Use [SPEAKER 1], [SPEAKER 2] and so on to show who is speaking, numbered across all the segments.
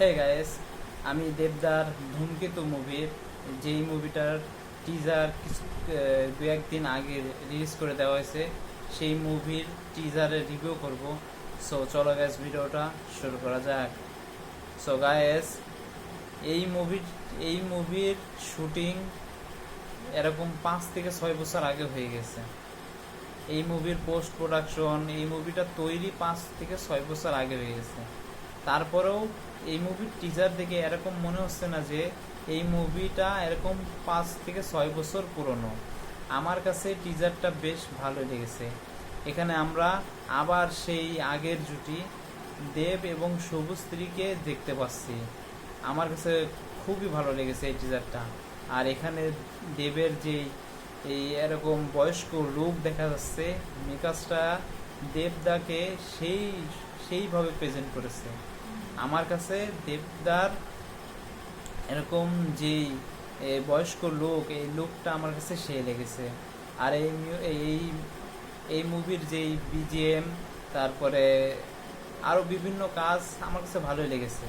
[SPEAKER 1] Hey guys আমি দেবদার ধূমকেতু মুভির যেই মুভিটার টিজার কিছু দু একদিন আগে রিলিজ করে দেওয়া হয়েছে, সেই মুভির টিজারের রিভিউ করব। সো চলো গ্যাস ভিডিওটা শুরু করা যাক। সো গায়েস এই মুভির এই মুভির শুটিং এরকম পাঁচ থেকে ছয় বছর আগে হয়ে গেছে। এই মুভির পোস্ট প্রোডাকশন এই মুভিটা তৈরি পাঁচ থেকে ছয় বছর আগে হয়ে গেছে। তারপরেও এই মুভির টিজার দেখে এরকম মনে হচ্ছে না যে এই মুভিটা এরকম পাঁচ থেকে ছয় বছর পুরনো। আমার কাছে টিজারটা বেশ ভালো লেগেছে। এখানে আমরা আবার সেই আগের জুটি, দেব এবং সবুজ স্ত্রীকে দেখতে পাচ্ছি। আমার কাছে খুবই ভালো লেগেছে এই টিজারটা আর এখানে দেবের যে এই এরকম বয়স্ক লোক দেখা যাচ্ছে মেকাসটা দেবদাকে সেই সেইভাবে প্রেজেন্ট করেছে। আমার কাছে দেবদার এরকম এ, বয়স্ক লোক এই লোকটা আমার কাছে সে লেগেছে। আর এই এই এই মুভির যেই বিজিএম তারপরে আরও বিভিন্ন কাজ আমার কাছে ভালোই লেগেছে।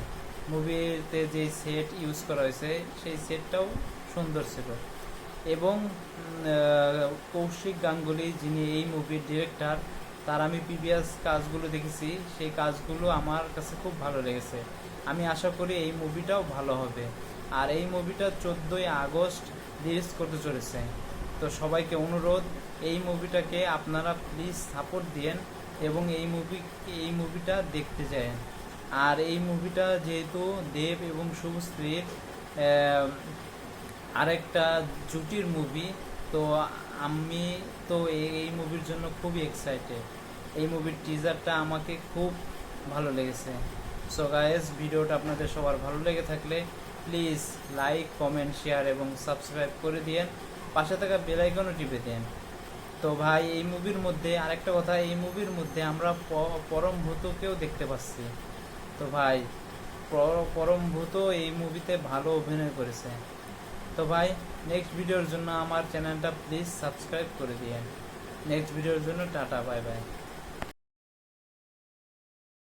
[SPEAKER 1] মুভিতে যে সেট ইউজ করা হয়েছে সেই সেটটাও সুন্দর ছিল। এবং কৌশিক গাঙ্গুলি যিনি এই মুভির ডিরেক্টর তার আমি প্রিভিয়াস কাজগুলো দেখেছি, সেই কাজগুলো আমার কাছে খুব ভালো লেগেছে। আমি আশা করি এই মুভিটাও ভালো হবে। আর এই মুভিটা চোদ্দোই আগস্ট রিলিজ করতে চলেছে। তো সবাইকে অনুরোধ, এই মুভিটাকে আপনারা প্লিজ সাপোর্ট দিয়েন এবং এই মুভি এই মুভিটা দেখতে যায় আর এই মুভিটা যেহেতু দেব এবং শুভশ্রীর আরেকটা জুটির মুভি তো আমি তো এই- মুভির জন্য খুবই এক্সাইটেড এই মুভির টিজারটা আমাকে খুব ভালো লেগেছে। সো গাইস ভিডিওটা আপনাদের সবার ভালো লেগে থাকলে প্লিজ লাইক কমেন্ট শেয়ার এবং সাবস্ক্রাইব করে দিয়েন পাশে থাকা বেলাইকনও টিপে দেন। তো ভাই, এই মুভির মধ্যে আরেকটা কথা, এই মুভির মধ্যে আমরা পরম ভূতকেও দেখতে পাচ্ছি। তো ভাই পর- পরম ভূত এই মুভিতে ভালো অভিনয় করেছে। তো ভাই নেক্সট ভিডিওর জন্য আমার চ্যানেলটা প্লিজ সাবস্ক্রাইব করে দিয়েন। নেক্সট ভিডিওর জন্য টাটা বাই বাই